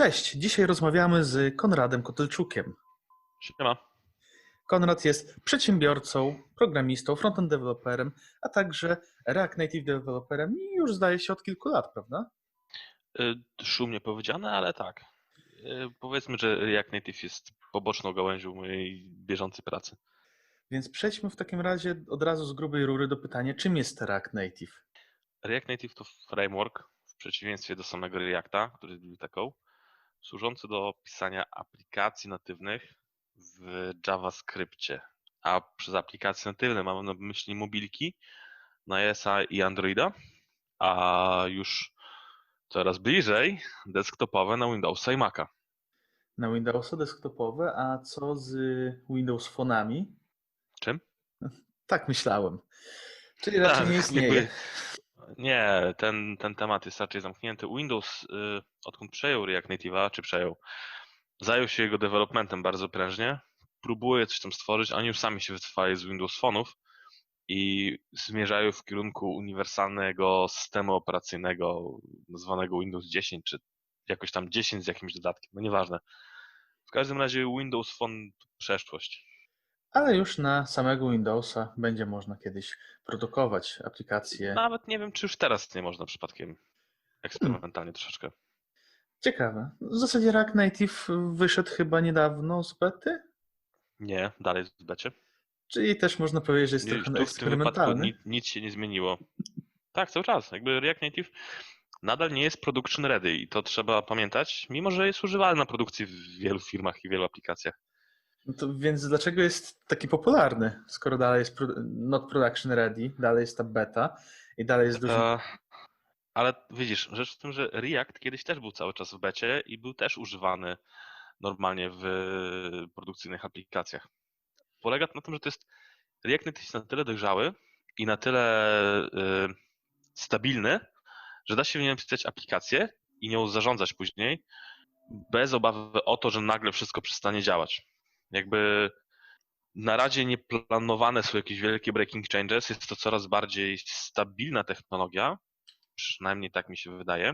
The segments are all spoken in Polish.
Cześć, dzisiaj rozmawiamy z Konradem Kotylczukiem. Siema. Konrad jest przedsiębiorcą, programistą, frontend developerem, a także React Native developerem i już zdaje się od kilku lat, prawda? Y, Szumnie powiedziane, ale tak. Y, Powiedzmy, że React Native jest poboczną gałęzią mojej bieżącej pracy. Więc przejdźmy w takim razie od razu z grubej rury do pytania, czym jest React Native? React Native to framework, w przeciwieństwie do samego Reacta, który jest biblioteką, służący do pisania aplikacji natywnych w JavaScriptie. A przez aplikacje natywne mamy na myśli mobilki na iOS-a i Androida, a już coraz bliżej desktopowe na Windowsa i Maca. Na Windowsy desktopowe, a co z Windows Phone'ami? Czym? Tak myślałem. Czyli raczej Tak, nie istnieje. jakby- Nie, ten, ten temat jest raczej zamknięty. Windows, y, odkąd przejął React Native'a, czy przejął, zajął się jego developmentem bardzo prężnie, próbuje coś tam stworzyć, oni już sami się wycofali z Windows Phone'ów i zmierzają w kierunku uniwersalnego systemu operacyjnego nazwanego Windows 10, czy jakoś tam 10 z jakimś dodatkiem, no nieważne. W każdym razie Windows Phone przeszłość. Ale już na samego Windowsa będzie można kiedyś produkować aplikacje. Nawet nie wiem, czy już teraz nie można przypadkiem eksperymentalnie troszeczkę. Ciekawe. W zasadzie React Native wyszedł chyba niedawno z bety, Nie, dalej w becie. czyli też można powiedzieć, że jest Nie, trochę tu eksperymentalny. nic, nic się nie zmieniło. Tak, cały czas. Jakby React Native nadal nie jest production ready i to trzeba pamiętać, mimo że jest używany na produkcji w wielu firmach i wielu aplikacjach. No to więc dlaczego jest taki popularny, skoro dalej jest pro, not production ready, dalej jest ta beta i dalej jest dużo... E, ale widzisz, rzecz w tym, że React kiedyś też był cały czas w becie i był też używany normalnie w produkcyjnych aplikacjach. Polega to na tym, że to jest React Native jest na tyle dojrzały i na tyle y, stabilny, że da się w nim pisać aplikację i nią zarządzać później bez obawy o to, że nagle wszystko przestanie działać. Jakby na razie nie planowane są jakieś wielkie breaking changes, jest to coraz bardziej stabilna technologia, przynajmniej tak mi się wydaje,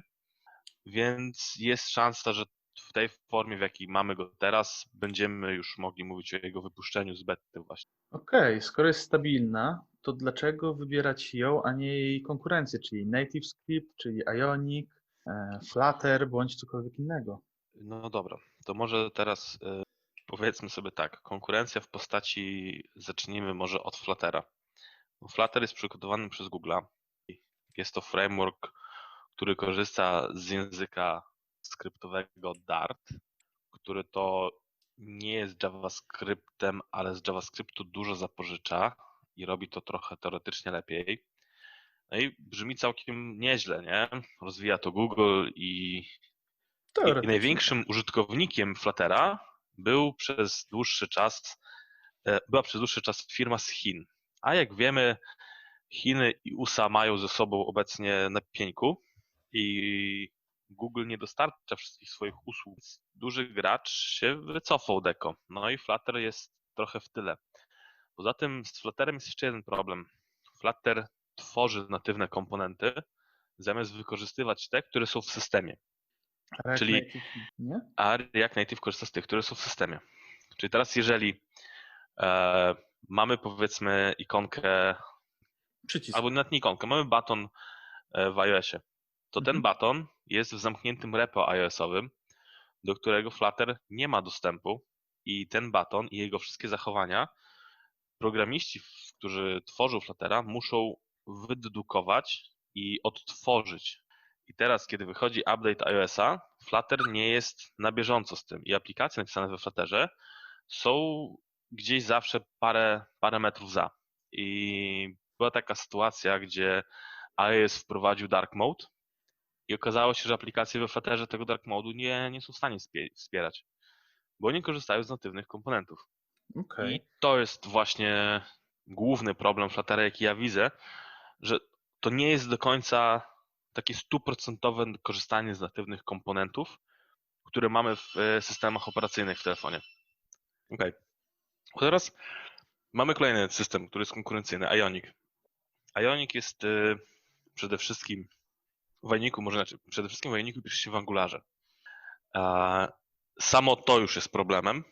więc jest szansa, że w tej formie, w jakiej mamy go teraz, będziemy już mogli mówić o jego wypuszczeniu z bety właśnie. Okej, skoro jest stabilna, to dlaczego wybierać ją, a nie jej konkurencję, czyli NativeScript, czyli Ionic, e, Flutter, bądź cokolwiek innego? No dobra, to może teraz y, powiedzmy sobie tak, konkurencja w postaci, zacznijmy może od Fluttera. Flutter jest przygotowany przez Google'a. Jest to framework, który korzysta z języka skryptowego Dart, który to nie jest JavaScriptem, ale z JavaScriptu dużo zapożycza i robi to trochę teoretycznie lepiej. No i brzmi całkiem nieźle, nie? Rozwija to Google i i największym użytkownikiem Fluttera był przez dłuższy czas, e, była przez dłuższy czas firma z Chin. A jak wiemy, Chiny i USA mają ze sobą obecnie na pieńku i Google nie dostarcza wszystkich swoich usług. Duży gracz się wycofał deko. No i Flutter jest trochę w tyle. Poza tym z Flutterem jest jeszcze jeden problem. Flutter tworzy natywne komponenty, zamiast wykorzystywać te, które są w systemie. React czyli- Native, nie? a React Native korzysta z tych, które są w systemie. Czyli teraz, jeżeli e, mamy powiedzmy ikonkę, Przycisk. albo nawet nie ikonkę, mamy baton e, w iOSie, to ten Mhm. baton jest w zamkniętym repo iOSowym, do którego Flutter nie ma dostępu i ten baton i jego wszystkie zachowania programiści, którzy tworzą Fluttera, muszą wydedukować i odtworzyć. I teraz, kiedy wychodzi update iOSa, Flutter nie jest na bieżąco z tym i aplikacje napisane we Flutterze są gdzieś zawsze parę, parę metrów za. I była taka sytuacja, gdzie iOS wprowadził dark mode i okazało się, że aplikacje we Flutterze tego dark mode'u nie, nie są w stanie spie- wspierać, bo nie korzystają z natywnych komponentów. Okej. I to jest właśnie główny problem Fluttera, jaki ja widzę, że to nie jest do końca takie stuprocentowe korzystanie z natywnych komponentów, które mamy w e, systemach operacyjnych w telefonie. Okej. Teraz mamy kolejny system, który jest konkurencyjny, Ionic. Ionic jest e, przede wszystkim w Ionicu, może znaczy, przede wszystkim w Ionicu pisze się w Angularze. Samo to już jest problemem.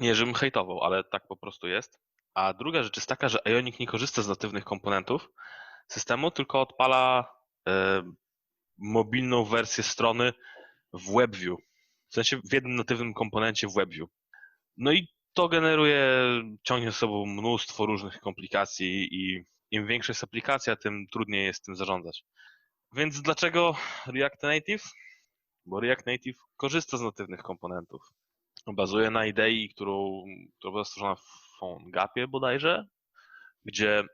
Nie, żebym hejtował, ale tak po prostu jest. A druga rzecz jest taka, że Ionic nie korzysta z natywnych komponentów systemu, tylko odpala mobilną wersję strony w WebView. W sensie w jednym natywnym komponencie w WebView. No i to generuje, ciągnie ze sobą mnóstwo różnych komplikacji i im większa jest aplikacja, tym trudniej jest tym zarządzać. Więc dlaczego React Native? Bo React Native korzysta z natywnych komponentów. Bazuje na idei, którą, która była stworzona w PhoneGapie bodajże, gdzie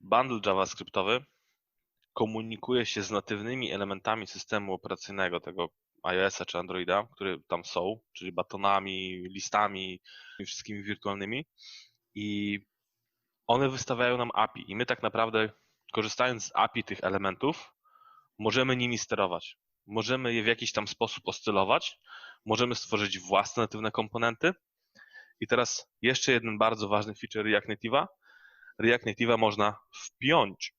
bundle JavaScriptowy komunikuje się z natywnymi elementami systemu operacyjnego, tego iOS-a czy Androida, które tam są, czyli batonami, listami wszystkimi wirtualnymi. I one wystawiają nam API. I my tak naprawdę, korzystając z API tych elementów, możemy nimi sterować. Możemy je w jakiś tam sposób oscylować, możemy stworzyć własne natywne komponenty. I teraz jeszcze jeden bardzo ważny feature React Native'a. React Native'a można wpiąć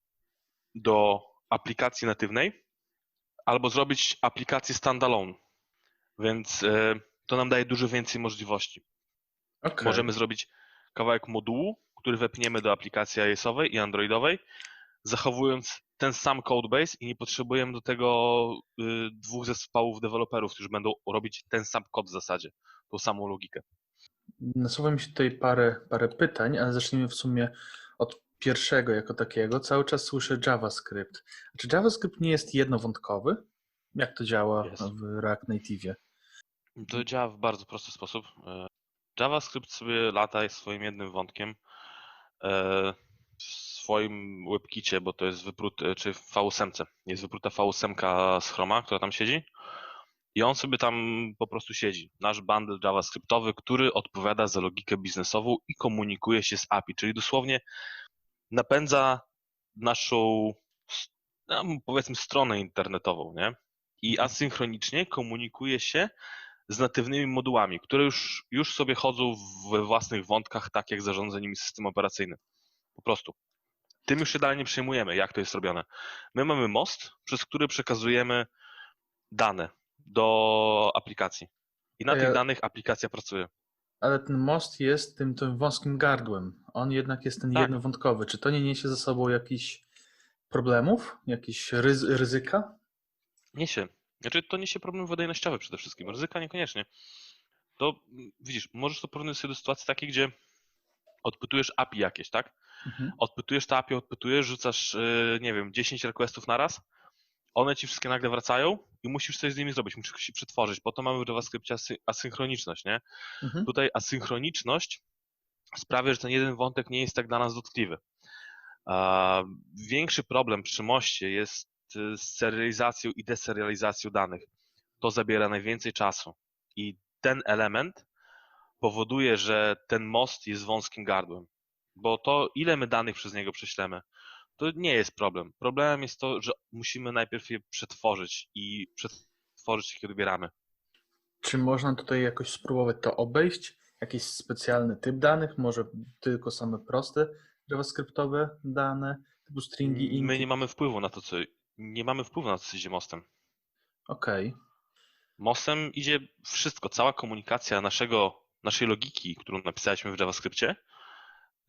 do aplikacji natywnej albo zrobić aplikację standalone. Więc e, to nam daje dużo więcej możliwości. Okay. Możemy zrobić kawałek modułu, który wepniemy do aplikacji iOS-owej i Androidowej, zachowując ten sam codebase i nie potrzebujemy do tego y, dwóch zespołów deweloperów, którzy będą robić ten sam kod w zasadzie, tą samą logikę. Nasuwa mi się tutaj parę, parę pytań, ale zacznijmy w sumie od pierwszego jako takiego. Cały czas słyszę JavaScript. Czy JavaScript nie jest jednowątkowy? Jak to działa Jest. w React Native? To działa w bardzo prosty sposób. E, JavaScript sobie lata swoim jednym wątkiem e, w swoim WebKicie, bo to jest wyprut, e, czy w V8. Jest wypruta V8 z Chroma, która tam siedzi. I on sobie tam po prostu siedzi. Nasz bundle JavaScriptowy, który odpowiada za logikę biznesową i komunikuje się z API, czyli dosłownie napędza naszą, no, powiedzmy, stronę internetową, nie? I asynchronicznie komunikuje się z natywnymi modułami, które już, już sobie chodzą we własnych wątkach, tak jak zarządza nimi system operacyjny. Po prostu. Tym już się dalej nie przejmujemy, jak to jest robione. My mamy most, przez który przekazujemy dane do aplikacji. I na ja- tych danych aplikacja pracuje. Ale ten most jest tym, tym wąskim gardłem. On jednak jest ten Tak. jednowątkowy. Czy to nie niesie ze sobą jakichś problemów, jakichś ryz ryzyka? Niesie. Znaczy, to niesie problem wydajnościowy przede wszystkim. Ryzyka niekoniecznie. To mm, widzisz, możesz to porównać sobie do sytuacji takiej, gdzie odpytujesz API jakieś, tak? Mhm. Odpytujesz to API, odpytujesz, rzucasz, yy, nie wiem, 10 requestów na raz, one ci wszystkie nagle wracają i musisz coś z nimi zrobić, musisz się przetworzyć. Po to mamy w JavaScriptie asy asynchroniczność, nie? Mhm. Tutaj asynchroniczność sprawia, że ten jeden wątek nie jest tak dla nas dotkliwy. Większy problem przy moście jest y, z serializacją i deserializacją danych. To zabiera najwięcej czasu i ten element powoduje, że ten most jest wąskim gardłem, bo to ile my danych przez niego prześlemy, to nie jest problem. Problemem jest to, że musimy najpierw je przetworzyć i przetworzyć, jak odbieramy. Czy można tutaj jakoś spróbować to obejść? Jakiś specjalny typ danych? Może tylko same proste JavaScriptowe dane, typu stringi, inty? My nie mamy wpływu na to, co nie mamy wpływu na to, co idzie mostem. Okej. Mostem idzie wszystko, cała komunikacja naszego, naszej logiki, którą napisaliśmy w JavaScriptie,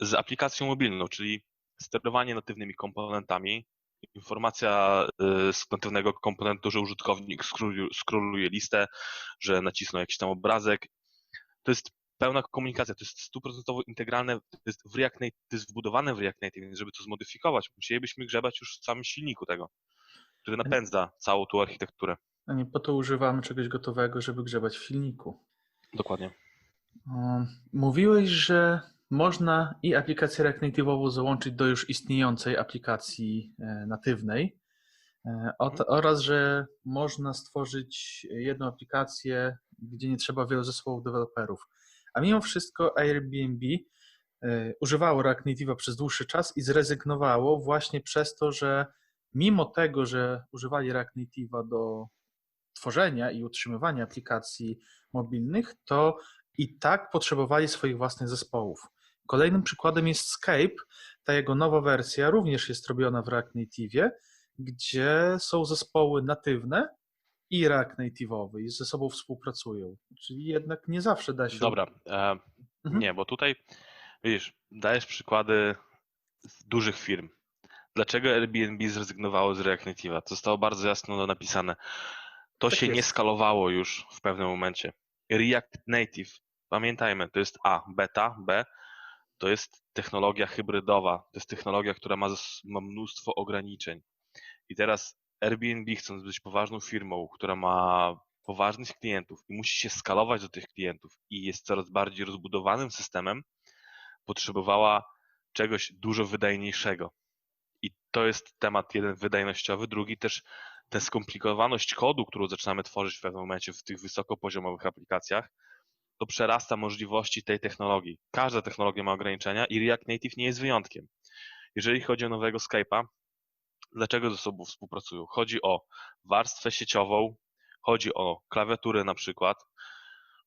z aplikacją mobilną, czyli sterowanie natywnymi komponentami, informacja y, z natywnego komponentu, że użytkownik scrolluje listę, że nacisnął jakiś tam obrazek. To jest pełna komunikacja, to jest stuprocentowo integralne, to jest, w React Native, to jest wbudowane w React Native, więc żeby to zmodyfikować, musielibyśmy grzebać już w samym silniku tego, który napędza całą tą architekturę. A nie po to używamy czegoś gotowego, żeby grzebać w silniku. Dokładnie. Mówiłeś, że można i aplikację React Native'ową załączyć do już istniejącej aplikacji e, natywnej e, oraz, że można stworzyć jedną aplikację, gdzie nie trzeba wielu zespołów deweloperów. A mimo wszystko Airbnb e, używało React Native'a przez dłuższy czas i zrezygnowało właśnie przez to, że mimo tego, że używali React Native'a do tworzenia i utrzymywania aplikacji mobilnych, to i tak potrzebowali swoich własnych zespołów. Kolejnym przykładem jest Skype. Ta jego nowa wersja również jest robiona w React Native, gdzie są zespoły natywne i React Native'owy i ze sobą współpracują. Czyli jednak nie zawsze da się. Dobra, e, Mhm. nie, bo tutaj widzisz, dajesz przykłady dużych firm. Dlaczego Airbnb zrezygnowało z React Native'a? To zostało bardzo jasno napisane. To Tak się nie jest. skalowało już w pewnym momencie. React Native, pamiętajmy, to jest A, beta, B, to jest technologia hybrydowa. To jest technologia, która ma, ma mnóstwo ograniczeń. I teraz Airbnb, chcąc być poważną firmą, która ma poważnych klientów i musi się skalować do tych klientów i jest coraz bardziej rozbudowanym systemem, potrzebowała czegoś dużo wydajniejszego. I to jest temat jeden wydajnościowy, drugi też tę skomplikowaność kodu, którą zaczynamy tworzyć w pewnym momencie w tych wysokopoziomowych aplikacjach, to przerasta możliwości tej technologii. Każda technologia ma ograniczenia i React Native nie jest wyjątkiem. Jeżeli chodzi o nowego Skype'a, dlaczego ze sobą współpracują? Chodzi o warstwę sieciową, chodzi o klawiaturę na przykład,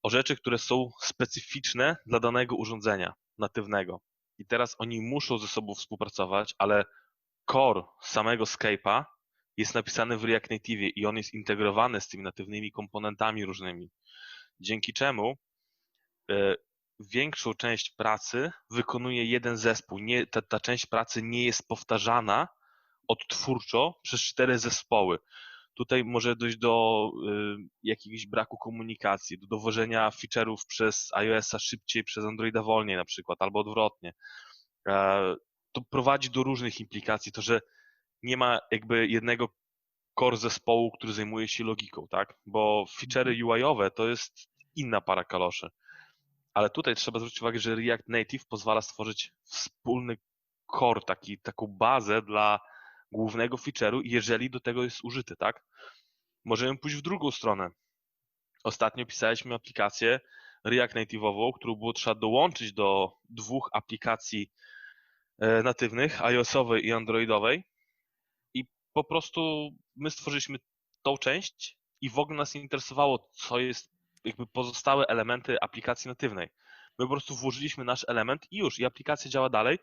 o rzeczy, które są specyficzne dla danego urządzenia natywnego. I teraz oni muszą ze sobą współpracować, ale core samego Skype'a jest napisany w React Native i on jest integrowany z tymi natywnymi komponentami różnymi. Dzięki czemu większą część pracy wykonuje jeden zespół. Nie, ta, ta część pracy nie jest powtarzana odtwórczo przez cztery zespoły. Tutaj może dojść do y, jakiegoś braku komunikacji, do dowożenia feature'ów przez iOS-a szybciej, przez Androida wolniej na przykład, albo odwrotnie. E, to prowadzi do różnych implikacji, to że nie ma jakby jednego core zespołu, który zajmuje się logiką, tak? Bo feature'y UI-owe to jest inna para kaloszy. Ale tutaj trzeba zwrócić uwagę, że React Native pozwala stworzyć wspólny core, taki, taką bazę dla głównego feature'u, jeżeli do tego jest użyty, tak? Możemy pójść w drugą stronę. Ostatnio pisaliśmy aplikację React Native'ową, którą było trzeba dołączyć do dwóch aplikacji e, natywnych, iOS-owej i Androidowej. I po prostu my stworzyliśmy tą część i w ogóle nas nie interesowało, co jest jakby pozostałe elementy aplikacji natywnej. My po prostu włożyliśmy nasz element i już, i aplikacja działa dalej.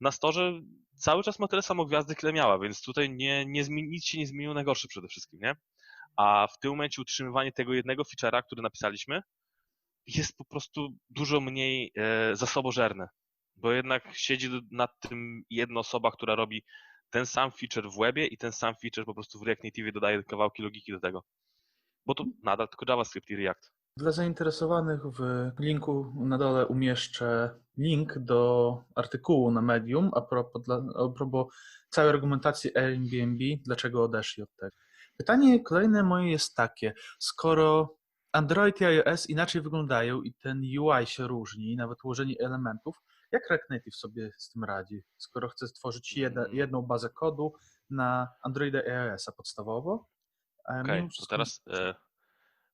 Na storze cały czas ma tyle samo gwiazdek, ile miała, więc tutaj nie, nie zmieni, nic się nie zmieniło na gorsze przede wszystkim, nie? A w tym momencie utrzymywanie tego jednego feature'a, który napisaliśmy, jest po prostu dużo mniej e, zasobożerne, bo jednak siedzi nad tym jedna osoba, która robi ten sam feature w webie i ten sam feature po prostu w React Native dodaje kawałki logiki do tego. Bo to nadal tylko JavaScript i React. Dla zainteresowanych w linku na dole umieszczę link do artykułu na Medium a propos, dla, a propos całej argumentacji Airbnb, dlaczego odeszli od tego. Pytanie kolejne moje jest takie, skoro Android i iOS inaczej wyglądają i ten UI się różni, nawet ułożenie elementów, jak React Native sobie z tym radzi, skoro chce stworzyć jed, jedną bazę kodu na Androida i iOS-a podstawowo? Okej, mimo to teraz e,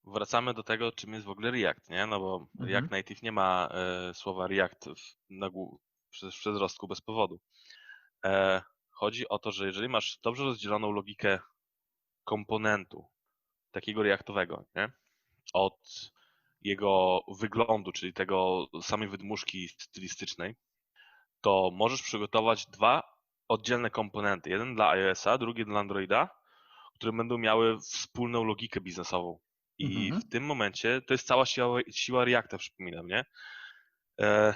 wracamy do tego, czym jest w ogóle React, nie? No bo Mhm. React Native nie ma e, słowa React w, na głó- przez, przez rostku bez powodu. E, chodzi o to, że jeżeli masz dobrze rozdzieloną logikę komponentu takiego reaktowego, nie? Od jego wyglądu, czyli tego samej wydmuszki stylistycznej, to możesz przygotować dwa oddzielne komponenty. Jeden dla iOS-a, drugi dla Androida, które będą miały wspólną logikę biznesową. I Mhm. w tym momencie to jest cała siła, siła Reacta, przypominam, nie? E,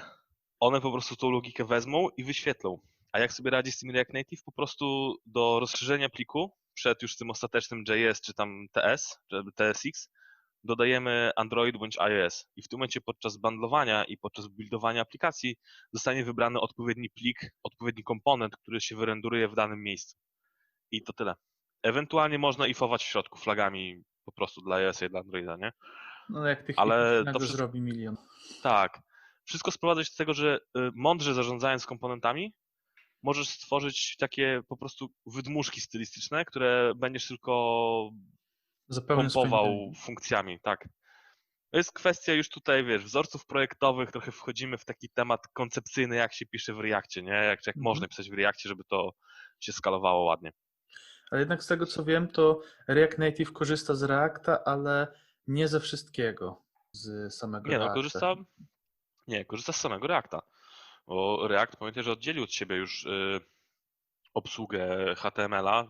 one po prostu tą logikę wezmą i wyświetlą. A jak sobie radzi z tym React Native? Po prostu do rozszerzenia pliku przed już tym ostatecznym JS czy tam TS, czy TSX, dodajemy Android bądź iOS. I w tym momencie podczas bundlowania i podczas buildowania aplikacji zostanie wybrany odpowiedni plik, odpowiedni komponent, który się wyrenduruje w danym miejscu. I to tyle. Ewentualnie można ifować w środku flagami po prostu dla iOS i dla Androida, nie? No jak tych Ale to wszystko- zrobi milion. Tak. Wszystko sprowadza się do tego, że y, mądrze zarządzając komponentami, możesz stworzyć takie po prostu wydmuszki stylistyczne, które będziesz tylko swoim pompował funkcjami, tak. To jest kwestia już tutaj, wiesz, wzorców projektowych, trochę wchodzimy w taki temat koncepcyjny, jak się pisze w Reakcie, nie? Jak, jak Mhm. można pisać w Reakcie, żeby to się skalowało ładnie. Ale jednak z tego co wiem, to React Native korzysta z Reacta, ale nie ze wszystkiego z samego Nie no, Reacta. korzysta, nie, korzysta z samego Reacta, bo React, pamiętaj, że oddzielił od siebie już y, obsługę HTML-a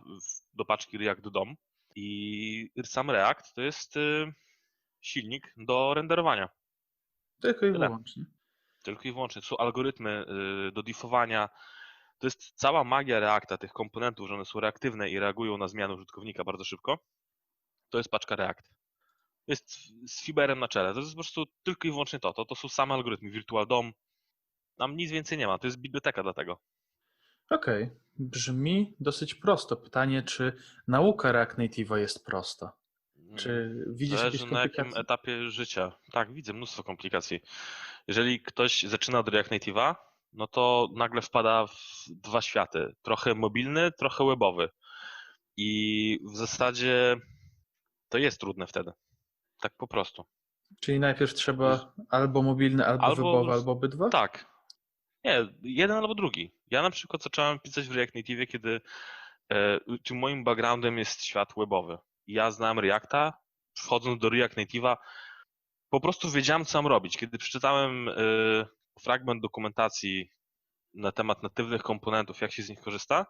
do paczki React DOM I sam React to jest y, silnik do renderowania. Tylko i Tyle. wyłącznie. Tylko i wyłącznie. To są algorytmy y, do diffowania. To jest cała magia Reacta, tych komponentów, że one są reaktywne i reagują na zmiany użytkownika bardzo szybko. To jest paczka React. Jest z fiberem na czele. To jest po prostu tylko i wyłącznie to. To, to są same algorytmy. Virtual DOM. Tam nic więcej nie ma. To jest biblioteka dla tego. Okej, brzmi dosyć prosto. Pytanie, czy nauka React Native'a jest prosta? Czy widzisz jakieś Zależy na jakim komplikacje? etapie życia. Tak, widzę mnóstwo komplikacji. Jeżeli ktoś zaczyna od React Native'a, no to nagle wpada w dwa światy. Trochę mobilny, trochę webowy. I w zasadzie to jest trudne wtedy. Tak po prostu. Czyli najpierw trzeba albo mobilny, albo, Albo- webowy, albo obydwa? Tak. Nie, jeden albo drugi. Ja na przykład zacząłem pisać w React Native, kiedy e, moim backgroundem jest świat webowy. Ja znałem Reacta, wchodząc do React Native'a, po prostu wiedziałem, co mam robić. Kiedy przeczytałem e, fragment dokumentacji na temat natywnych komponentów, jak się z nich korzysta,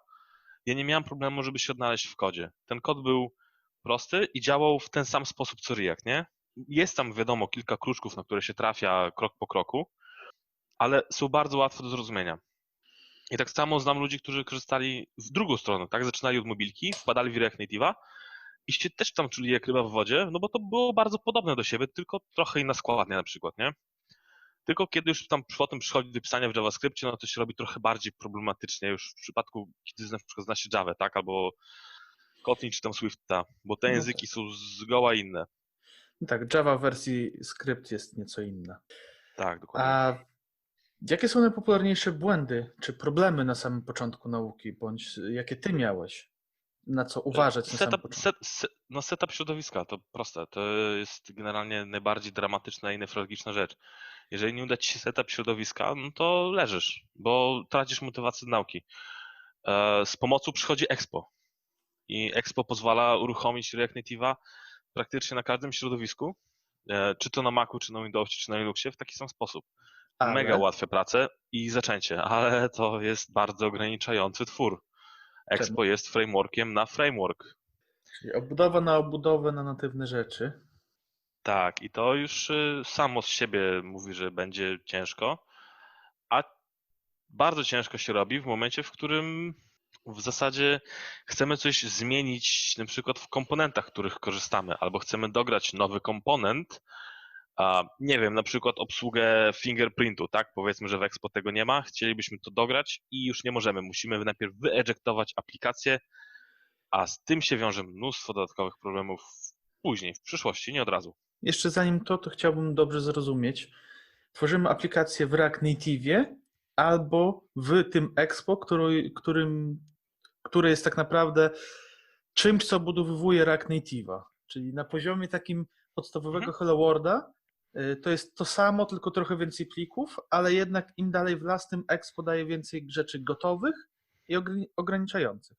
ja nie miałem problemu, żeby się odnaleźć w kodzie. Ten kod był prosty i działał w ten sam sposób co React, nie? Jest tam, wiadomo, kilka kruczków, na które się trafia krok po kroku, ale są bardzo łatwe do zrozumienia. I tak samo znam ludzi, którzy korzystali w drugą stronę, tak? Zaczynali od mobilki, wpadali w React Native'a i się też tam czuli jak ryba w wodzie, no bo to było bardzo podobne do siebie, tylko trochę inna składnia na przykład, nie? Tylko kiedy już tam potem przychodzi do pisania w JavaScriptie, no to się robi trochę bardziej problematycznie już w przypadku, kiedy na przykład zna się Java, tak? Albo Kotlin czy tam Swifta, bo te No języki są zgoła inne. No tak, Java w wersji skrypt jest nieco inna. Tak, dokładnie. A jakie są najpopularniejsze błędy czy problemy na samym początku nauki, bądź jakie ty miałeś? Na co uważać na samym Setup, początku? set, se, no setup środowiska, to proste. To jest generalnie najbardziej dramatyczna i nefrologiczna rzecz. Jeżeli nie uda ci się setup środowiska, no to leżysz, bo tracisz motywację do nauki. E, Z pomocą przychodzi Expo. I Expo pozwala uruchomić React Native'a praktycznie na każdym środowisku, e, czy to na Macu, czy na Windowsie, czy na Linuxie, w taki sam sposób. Ale- Mega ułatwia pracę i zaczęcie, ale to jest bardzo ograniczający twór. Expo jest frameworkiem na framework. Czyli obudowa na obudowę na natywne rzeczy. Tak, i to już y, samo z siebie mówi, że będzie ciężko, a bardzo ciężko się robi w momencie, w którym w zasadzie chcemy coś zmienić, na przykład w komponentach, których korzystamy, albo chcemy dograć nowy komponent, nie wiem, na przykład obsługę fingerprintu, tak? Powiedzmy, że w Expo tego nie ma, chcielibyśmy to dograć i już nie możemy. Musimy najpierw wyejectować aplikację, a z tym się wiąże mnóstwo dodatkowych problemów później, w przyszłości, nie od razu. Jeszcze zanim to, to chciałbym dobrze zrozumieć. Tworzymy aplikację w React Native albo w tym Expo, który, którym, które jest tak naprawdę czymś, co budowuje React Native'a. Czyli na poziomie takim podstawowego Hello Worlda to jest to samo, tylko trochę więcej plików, ale jednak im dalej w las, tym Expo daje więcej rzeczy gotowych i ogr- ograniczających.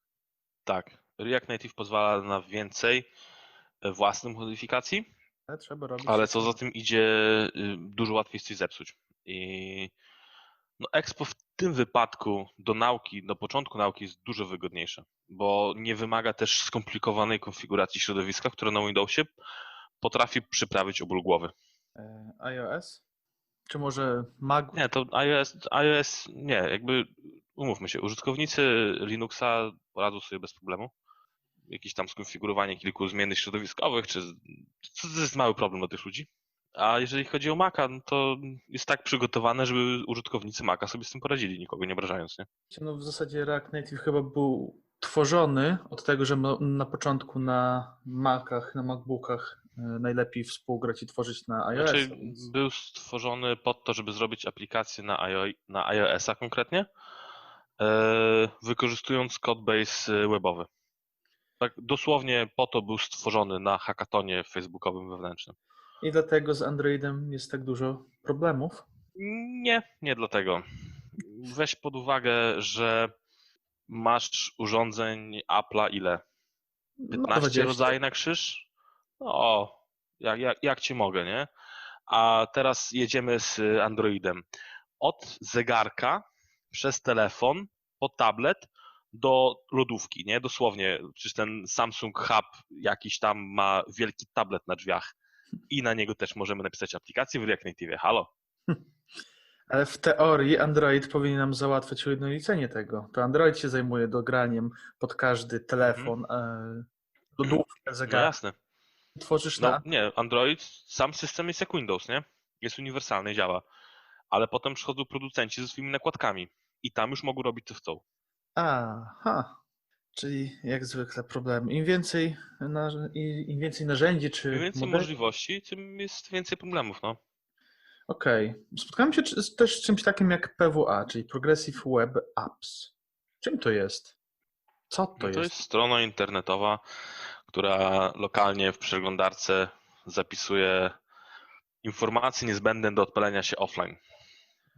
Tak, React Native pozwala na więcej e, własnych modyfikacji, Ale trzeba robić. ale co za tym idzie, y, dużo łatwiej jest coś zepsuć. I no Expo w tym wypadku do nauki, do początku nauki jest dużo wygodniejsze, bo nie wymaga też skomplikowanej konfiguracji środowiska, które na Windowsie potrafi przyprawić o ból głowy. E, iOS? Czy może Mac? Nie, to iOS, iOS nie, jakby umówmy się, użytkownicy Linuxa poradzą sobie bez problemu. Jakieś tam skonfigurowanie kilku zmiennych środowiskowych, czy to jest mały problem dla tych ludzi. A jeżeli chodzi o Maca, no to jest tak przygotowane, żeby użytkownicy Maca sobie z tym poradzili, nikogo nie obrażając, nie? No w zasadzie React Native chyba był tworzony od tego, że na początku na Macach, na MacBookach najlepiej współgrać i tworzyć na iOS. Znaczy, był stworzony pod to, żeby zrobić aplikację na, iO- na iOS-a konkretnie, e, wykorzystując codebase webowy. Tak dosłownie po to był stworzony na hackatonie facebookowym wewnętrznym. I dlatego z Androidem jest tak dużo problemów. Nie, nie dlatego. Weź pod uwagę, że masz urządzeń Apple'a ile? No, 15 20. rodzajów na krzyż? No, jak, jak, jak ci mogę, nie? A teraz jedziemy z Androidem. Od zegarka, przez telefon, po tablet, do lodówki, nie? Dosłownie, przecież ten Samsung Hub jakiś tam ma wielki tablet na drzwiach i na niego też możemy napisać aplikację w React Native. Halo? Ale w teorii Android powinien nam załatwiać ujednolicenie tego. To Android się zajmuje dograniem pod każdy telefon, e, lodówkę, No zegar. jasne. Tworzysz No na... nie, Android, sam system jest jak Windows, nie? Jest uniwersalny, działa. Ale potem przychodzą producenci ze swoimi nakładkami i tam już mogą robić co chcą. Aha. Czyli jak zwykle problem. Im więcej, na, im więcej narzędzi czy Im więcej modeli- możliwości, tym jest więcej problemów, no. Okej. Spotkałem się też z czymś takim jak PWA, czyli Progressive Web Apps. Czym to jest? Co to, To, jest? jest strona internetowa, która lokalnie w przeglądarce zapisuje informacje niezbędne do odpalenia się offline.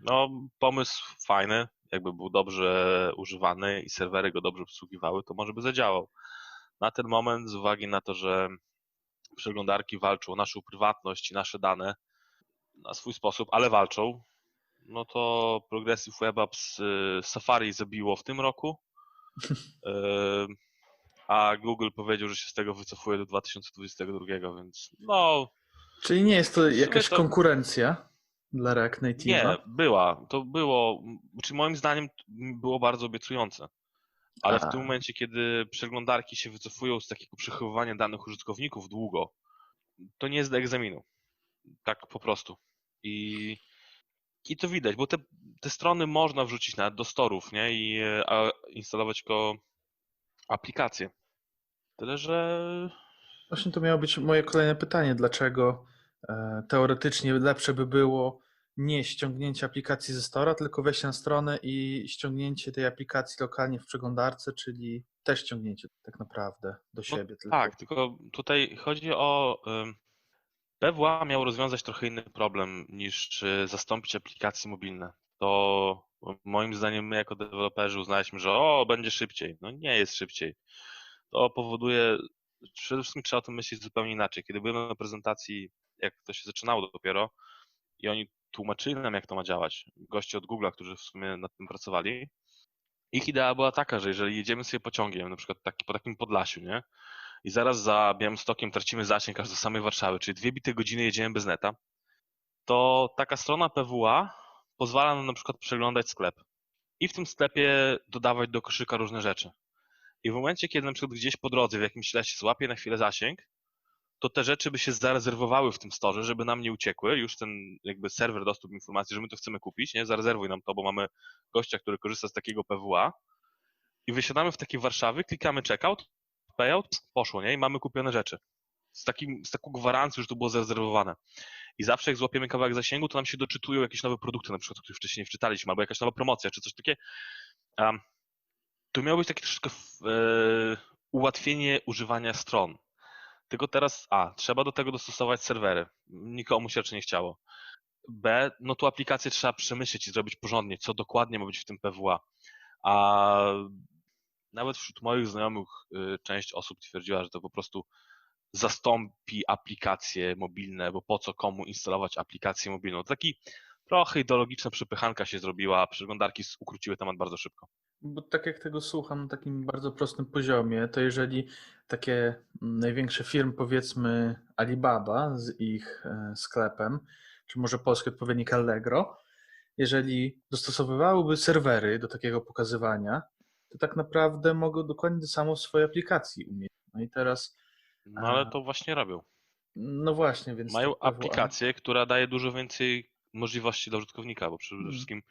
No, pomysł fajny, jakby był dobrze używany i serwery go dobrze obsługiwały, to może by zadziałał. Na ten moment, z uwagi na to, że przeglądarki walczą o naszą prywatność i nasze dane na swój sposób, ale walczą, no to Progressive Web Apps y, Safari zabiło w tym roku, y, a Google powiedział, że się z tego wycofuje do 2022, więc no Czyli nie jest to jakaś to- konkurencja dla React Native'a? Nie, była. To było, czy moim zdaniem było bardzo obiecujące. Ale w tym momencie, kiedy przeglądarki się wycofują z takiego przechowywania danych użytkowników długo, to nie jest do egzaminu. Tak po prostu. I, i to widać, bo te, te strony można wrzucić nawet do storów, nie? I e, instalować tylko aplikacje. Tyle, że Właśnie to miało być moje kolejne pytanie. Dlaczego e, teoretycznie lepsze by było nie ściągnięcie aplikacji ze Stora, tylko wejście na stronę i ściągnięcie tej aplikacji lokalnie w przeglądarce, czyli też ściągnięcie tak naprawdę do siebie. tylko. Tak, tylko tutaj chodzi o. PWA miał rozwiązać trochę inny problem niż y, zastąpić aplikacje mobilne. To moim zdaniem my jako deweloperzy uznaliśmy, że o, będzie szybciej. No nie jest szybciej. To powoduje, przede wszystkim trzeba o tym myśleć zupełnie inaczej. Kiedy byłem na prezentacji, jak to się zaczynało dopiero i oni tłumaczyli nam, jak to ma działać, goście od Google'a, którzy w sumie nad tym pracowali, ich idea była taka, że jeżeli jedziemy sobie pociągiem, na przykład taki, po takim Podlasiu, nie? I zaraz za Białymstokiem tracimy zasięg aż do samej Warszawy, czyli dwie bite godziny jedziemy bez neta, to taka strona PWA pozwala nam na przykład przeglądać sklep i w tym sklepie dodawać do koszyka różne rzeczy. I w momencie, kiedy na przykład gdzieś po drodze w jakimś lesie złapie na chwilę zasięg, to te rzeczy by się zarezerwowały w tym storze, żeby nam nie uciekły. Już ten jakby serwer dostęp informacji, że my to chcemy kupić, nie? Zarezerwuj nam to, bo mamy gościa, który korzysta z takiego PWA. I wysiadamy w takiej Warszawy, klikamy checkout, payout, poszło, nie? I mamy kupione rzeczy. Z, takim, z taką gwarancją, że to było zarezerwowane. I zawsze jak złapiemy kawałek zasięgu, to nam się doczytują jakieś nowe produkty, na przykład, o których wcześniej nie wczytaliśmy, albo jakaś nowa promocja, czy coś takiego. Um, to miało być takie troszeczkę e, ułatwienie używania stron. Tylko teraz, a, trzeba do tego dostosować serwery. Nikomu się raczej nie chciało. B, no tu aplikację trzeba przemyśleć i zrobić porządnie, co dokładnie ma być w tym PWA. A nawet wśród moich znajomych y, część osób twierdziła, że to po prostu zastąpi aplikacje mobilne, bo po co komu instalować aplikację mobilną. To taki trochę ideologiczna przepychanka się zrobiła, przeglądarki ukróciły temat bardzo szybko. Bo tak jak tego słucham na takim bardzo prostym poziomie, to jeżeli takie mm, największe firmy, powiedzmy Alibaba z ich e, sklepem, czy może polski odpowiednik Allegro, jeżeli dostosowywałyby serwery do takiego pokazywania, to tak naprawdę mogą dokładnie to samo w swojej aplikacji umieć. No i teraz, No ale A. to właśnie robią. no właśnie, więc Mają aplikację, która daje dużo więcej możliwości dla użytkownika, bo przede Mhm. wszystkim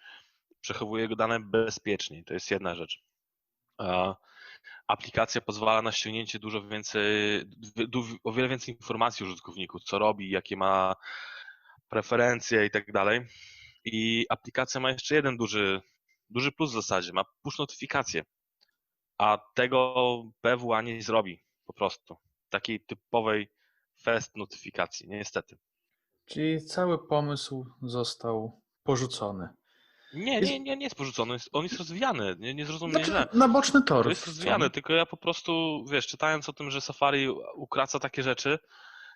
przechowuje jego dane bezpieczniej. To jest jedna rzecz. Aplikacja pozwala na ściągnięcie dużo więcej, o wiele więcej informacji o użytkowniku, co robi, jakie ma preferencje i tak dalej. I aplikacja ma jeszcze jeden duży, duży plus w zasadzie, ma push notyfikacje, a tego PWA nie zrobi po prostu. Takiej typowej fest notyfikacji, niestety. Czyli cały pomysł został porzucony. Nie, nie, nie, nie jest porzucony, jest- on jest rozwijany, nie, nie zrozum mnie Znaczy, na boczny tor. To jest rozwijane, tylko ja po prostu, wiesz, czytając o tym, że Safari ukraca takie rzeczy,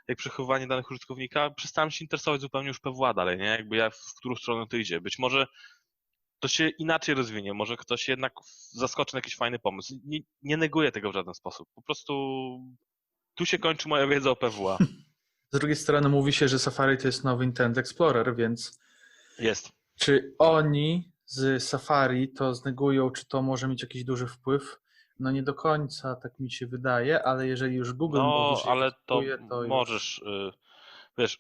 jak przechowywanie danych użytkownika, przestałem się interesować zupełnie już PWA dalej, nie? Jakby jak, w którą stronę to idzie. Być może to się inaczej rozwinie. Może ktoś jednak zaskoczy na jakiś fajny pomysł. Nie, nie neguję tego w żaden sposób. Po prostu tu się kończy moja wiedza o PWA. Z drugiej strony mówi się, że Safari to jest nowy Internet Explorer, więc Jest. Czy oni z Safari to znegują, czy to może mieć jakiś duży wpływ? No nie do końca, tak mi się wydaje, ale jeżeli już Google No, ale to, to już... możesz, y, wiesz,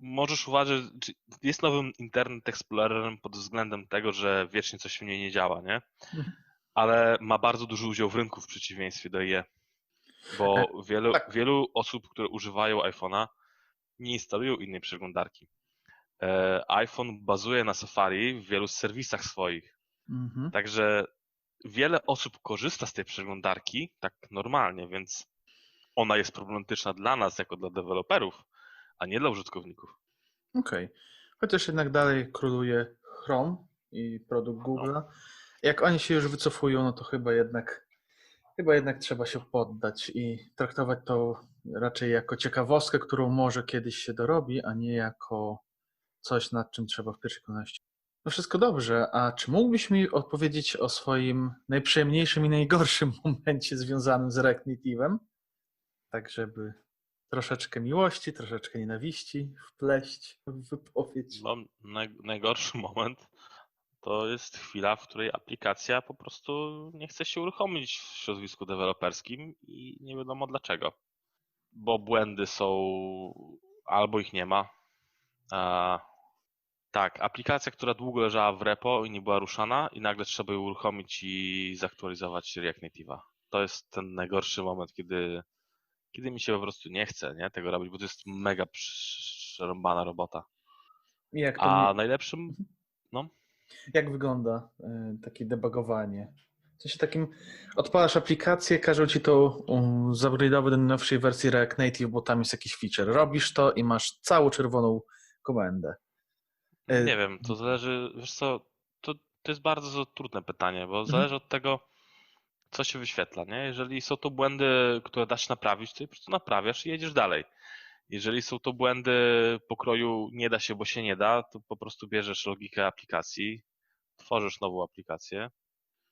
możesz uważać, jest nowym Internet Explorerem pod względem tego, że wiecznie coś w niej nie działa, nie? Mhm. Ale ma bardzo duży udział w rynku w przeciwieństwie do IE. Bo E, wielu, tak. wielu osób, które używają iPhone'a, nie instalują innej przeglądarki. E, iPhone bazuje na Safari w wielu serwisach swoich. Mhm. Także wiele osób korzysta z tej przeglądarki tak normalnie, więc ona jest problematyczna dla nas, jako dla deweloperów, a nie dla użytkowników. Okej. Chociaż jednak dalej króluje Chrome i produkt Google'a. Jak oni się już wycofują, no to chyba jednak chyba jednak trzeba się poddać i traktować to raczej jako ciekawostkę, którą może kiedyś się dorobi, a nie jako coś, nad czym trzeba w pierwszej kolejności. No wszystko dobrze, a czy mógłbyś mi odpowiedzieć o swoim najprzyjemniejszym i najgorszym momencie związanym z React Native'em? Tak, żeby troszeczkę miłości, troszeczkę nienawiści wpleść w wypowiedź. Naj, najgorszy moment to jest chwila, w której aplikacja po prostu nie chce się uruchomić w środowisku deweloperskim i nie wiadomo dlaczego. Bo błędy są, albo ich nie ma. Tak, aplikacja, która długo leżała w repo i nie była ruszana i nagle trzeba ją uruchomić i zaktualizować React Native'a. To jest ten najgorszy moment, kiedy, kiedy mi się po prostu nie chce nie, tego robić, bo to jest mega przerąbana robota. A mi- najlepszym, jak wygląda y, takie debugowanie? W sensie takim, odpalasz aplikację, każą ci to um, zupgrade'ować do najnowszej wersji React Native, bo tam jest jakiś feature. Robisz to i masz całą czerwoną komendę. Y, nie wiem, to zależy, wiesz co, to, to jest bardzo trudne pytanie, bo Mhm. zależy od tego, co się wyświetla, nie? Jeżeli są to błędy, które da się naprawić, to je po prostu naprawiasz i jedziesz dalej. Jeżeli są to błędy pokroju nie da się, bo się nie da, to po prostu bierzesz logikę aplikacji, tworzysz nową aplikację,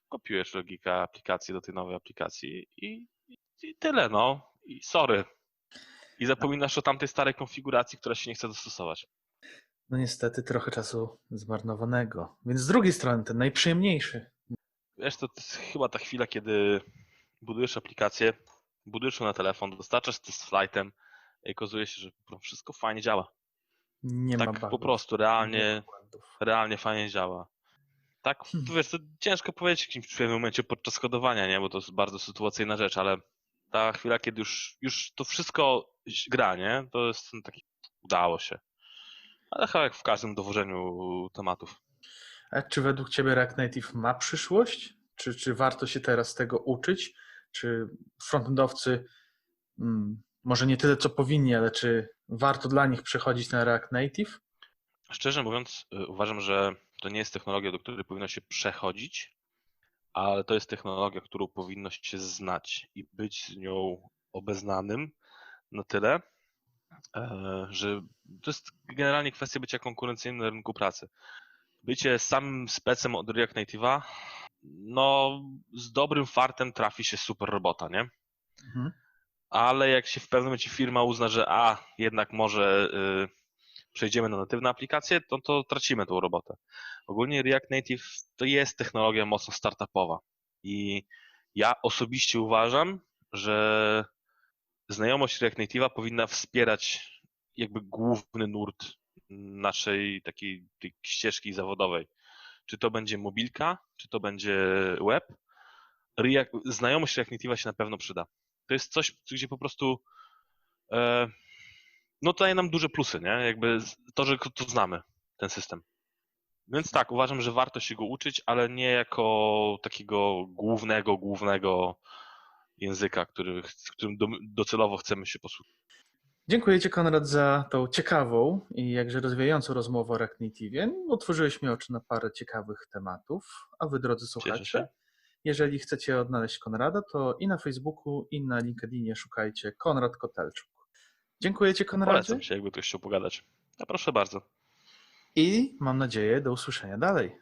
kopiujesz logikę aplikacji do tej nowej aplikacji i, i, i tyle, no. I sorry. I zapominasz o tamtej starej konfiguracji, która się nie chce dostosować. No niestety trochę czasu zmarnowanego. Więc z drugiej strony ten najprzyjemniejszy. Wiesz, to, to jest chyba ta chwila, kiedy budujesz aplikację, budujesz ją na telefon, dostarczasz test flightem i okazuje się, że wszystko fajnie działa. Nie ma tak po bugów, prostu, nie realnie, ma realnie fajnie działa. Tak, Hmm. to wiesz, to ciężko powiedzieć w przyjemnym momencie podczas kodowania, nie? Bo to jest bardzo sytuacyjna rzecz, ale ta chwila, kiedy już, już to wszystko gra, nie? To jest taki, udało się. Ale chyba jak w każdym dowożeniu tematów. A czy według Ciebie React Native ma przyszłość? Czy, czy warto się teraz tego uczyć? Czy frontendowcy, mm, może nie tyle co powinni, ale czy warto dla nich przechodzić na React Native? Szczerze mówiąc, y, uważam, że to nie jest technologia, do której powinno się przechodzić, ale to jest technologia, którą powinno się znać i być z nią obeznanym na tyle, że to jest generalnie kwestia bycia konkurencyjnym na rynku pracy. Bycie samym specem od React Native'a, no z dobrym fartem trafi się super robota, nie? Mhm. ale jak się w pewnym momencie firma uzna, że a, jednak może y, przejdziemy na natywne aplikacje, to, to tracimy tą robotę. Ogólnie React Native to jest technologia mocno startupowa i ja osobiście uważam, że znajomość React Native'a powinna wspierać jakby główny nurt naszej takiej tej ścieżki zawodowej. Czy to będzie mobilka, czy to będzie web. React, znajomość React Native'a się na pewno przyda. To jest coś, gdzie po prostu e, no to daje nam duże plusy, nie? Jakby to, że to znamy, ten system. Więc tak, uważam, że warto się go uczyć, ale nie jako takiego głównego, głównego języka, który, którym do, docelowo chcemy się posługiwać. Dziękuję Ci, Konrad, za tą ciekawą i jakże rozwijającą rozmowę o React Native. Otworzyłeś mi oczy na parę ciekawych tematów, a Wy, drodzy słuchacze, jeżeli chcecie odnaleźć Konrada, to i na Facebooku, i na LinkedInie szukajcie Konrad Kotelczuk. Dziękuję Ci, Konradzie, Polecam się, jakby ktoś chciał pogadać. A proszę bardzo. i mam nadzieję do usłyszenia dalej.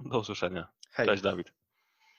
Do usłyszenia. Hej. Cześć Dawid.